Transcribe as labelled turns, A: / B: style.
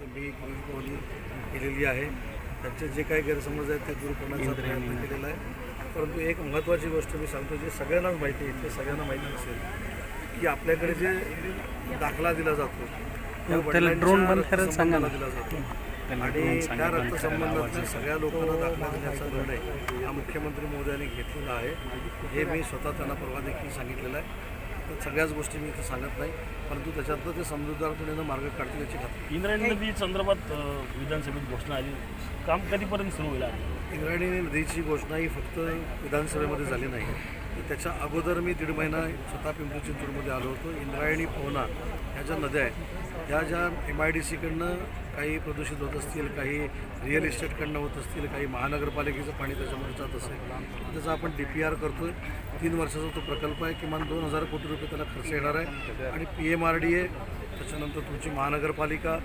A: मी गुरुजी केलेली आहे. त्यांचे जे काही गैरसमज आहेत ते दूर करण्याचा प्रयत्न केलेला आहे. परंतु एक महत्त्वाची गोष्ट मी सांगतो जे सगळ्यांनाच माहिती आहे ते सगळ्यांना माहिती नसेल की आपल्याकडे जे दाखला दिला जातो त्या वडिलांच्या दिला जातो. आणि त्या रक्तसंबंधातल्या सगळ्या लोकांना दाखला देण्याचा निर्णय हा मुख्यमंत्री महोदयांनी घेतलेला आहे. हे मी स्वतः त्यांना परवा देखील सांगितलेलं आहे. तर सगळ्याच गोष्टी मी इथं सांगत नाही. परंतु त्याच्यातनं ते समजूतदारपणे मार्ग काढतील याची खात्री.
B: इंद्रायणी नदी संदर्भात विधानसभेत घोषणा आली. काम कधीपर्यंत सुरू होईल?
A: इंद्रायणी नदीची घोषणा ही फक्त विधानसभेमध्ये झाली नाही. त्याच्या अगोदर मी दीड महिना स्वतः पिंपरी चिंचवडमध्ये आलो होतो. इंद्रायणी पवना ह्या ज्या नद्या आहेत त्या ज्या एम आय डी सीकडनं काही प्रदूषित होत असतील काही रिअल इस्टेटकडनं होत असतील काही महानगरपालिकेचं पाणी त्याच्यामध्ये जात असेल त्याचा आपण डी पी आर करतो आहे तीन वर्षाचा तो प्रकल्प आहे. किमान दोन हजार कोटी रुपये त्याला खर्च येणार आहे. आणि P M R D A त्याच्यानंतर तुमची महानगरपालिका